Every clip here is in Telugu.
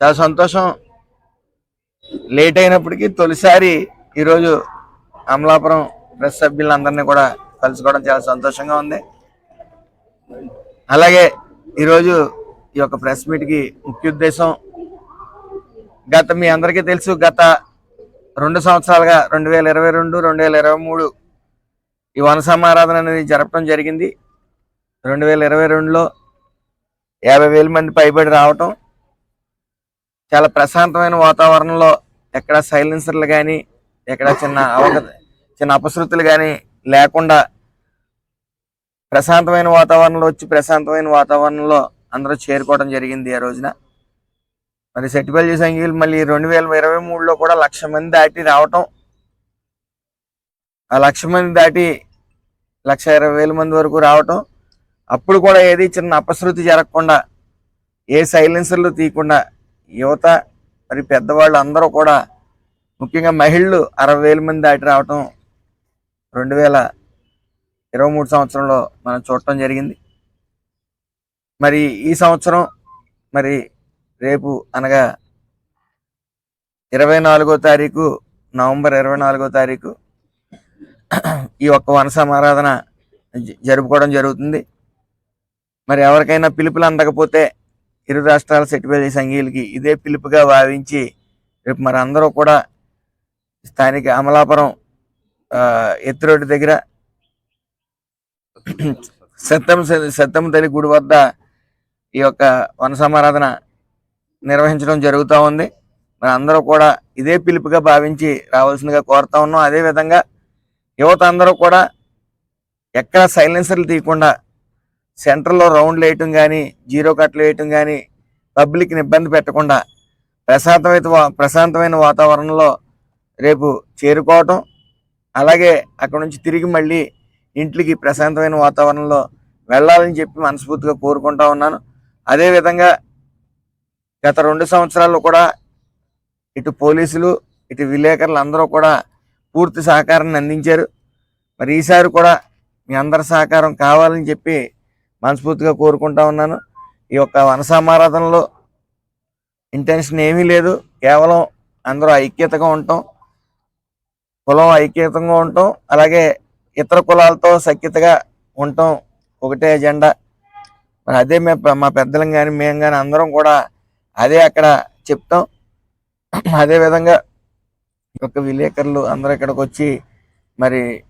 చాలా సంతోషం. లేట్ అయినప్పటికీ తొలిసారి ఈరోజు అమలాపురం ప్రెస్ సభ్యులందరినీ కూడా కలుసుకోవడం చాలా సంతోషంగా ఉంది. అలాగే ఈరోజు ఈ యొక్క ప్రెస్ మీట్కి ముఖ్య ఉద్దేశం గత మీ అందరికీ తెలుసు గత రెండు సంవత్సరాలుగా రెండు వేల ఇరవై రెండు రెండు వేల ఇరవై మూడు ఈ వనసమారాధన అనేది జరపడం జరిగింది. రెండు వేల ఇరవై రెండులో యాభై వేల మంది పైబడి రావటం చాలా ప్రశాంతమైన వాతావరణంలో ఎక్కడ సైలెన్సర్లు కానీ ఎక్కడ చిన్న అవగత చిన్న అపశృతులు కానీ లేకుండా ప్రశాంతమైన వాతావరణంలో వచ్చి ప్రశాంతమైన వాతావరణంలో అందరూ చేరుకోవడం జరిగింది ఆ రోజున. మరి సెట్టిపల్లి సంఖ్యలు మళ్ళీ రెండు వేల ఇరవై మూడులో కూడా లక్ష మంది దాటి రావటం ఆ లక్ష మంది దాటి లక్ష ఇరవై వేల మంది వరకు రావటం అప్పుడు కూడా ఏది చిన్న అపశృతి జరగకుండా ఏ సైలెన్సర్లు తీయకుండా యువత మరి పెద్దవాళ్ళు అందరూ కూడా ముఖ్యంగా మహిళలు అరవై వేల మంది దాటి రావటం రెండు వేల ఇరవై మూడు సంవత్సరంలో మనం చూడటం జరిగింది. మరి ఈ సంవత్సరం మరి రేపు అనగా ఇరవై నాలుగో తారీఖు నవంబర్ ఇరవై నాలుగో తారీఖు ఈ ఒక్క వన సమారాధన జ- జరుపుకోవడం జరుగుతుంది. మరి ఎవరికైనా పిలుపులు అందకపోతే ఇరు రాష్ట్రాల సెటిపల్లి సంఘీయులకి ఇదే పిలుపుగా భావించి రేపు మరి అందరూ కూడా స్థానిక అమలాపురం ఆ, ఎత్తిరోడ్డు దగ్గర సత్తం సత్యం తల్లి గుడి వద్ద ఈ యొక్క వన సమారాధన నిర్వహించడం జరుగుతూ ఉంది. మరి అందరూ కూడా ఇదే పిలుపుగా భావించి రావాల్సిందిగా కోరుతా ఉన్నాం. అదే విధంగా యువత అందరూ కూడా ఎక్కడ సైలెన్సర్లు తీయకుండా సెంటర్లో రౌండ్లు వేయటం కానీ జీరో కట్లు వేయటం కానీ పబ్లిక్ని ఇబ్బంది పెట్టకుండా ప్రశాంతమైన ప్రశాంతమైన వాతావరణంలో రేపు చేరుకోవటం అలాగే అక్కడ నుంచి తిరిగి మళ్ళీ ఇంటికి ప్రశాంతమైన వాతావరణంలో వెళ్ళాలని చెప్పి మనస్ఫూర్తిగా కోరుకుంటా ఉన్నాను. అదేవిధంగా గత రెండు సంవత్సరాల్లో కూడా ఇటు పోలీసులు ఇటు విలేకరులు అందరూ కూడా పూర్తి సహకారాన్ని అందించారు. మరి ఈసారి కూడా మీ అందరి సహకారం కావాలని చెప్పి మనస్ఫూర్తిగా కోరుకుంటా ఉన్నాను. ఈ యొక్క వనసామారాధనలో ఇంటెన్షన్ ఏమీ లేదు. కేవలం అందరూ ఐక్యతగా ఉంటాం. కులం ఐక్యతంగా ఉంటాం. అలాగే ఇతర కులాలతో సఖ్యతగా ఉంటాం. ఒకటే ఎజెండా. మరి అదే మే మా పెద్దలం కానీ మేము కానీ అందరం కూడా అదే అక్కడ చెప్తాం. అదే విధంగా ఈ యొక్క విలేకరులు అందరూ ఇక్కడికి వచ్చి మరి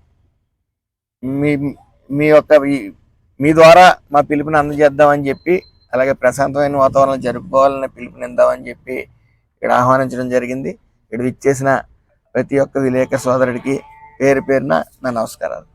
మీ మీ యొక్క ఈ- మీ ద్వారా మా పిలుపుని అందజేద్దామని చెప్పి అలాగే ప్రశాంతమైన వాతావరణం జరుపుకోవాలనే పిలుపుని ఇద్దామని చెప్పి ఇక్కడ ఆహ్వానించడం జరిగింది. ఇక్కడ విచ్చేసిన ప్రతి ఒక్క విలేకరు సోదరుడికి పేరు పేరున నా నమస్కారాలు.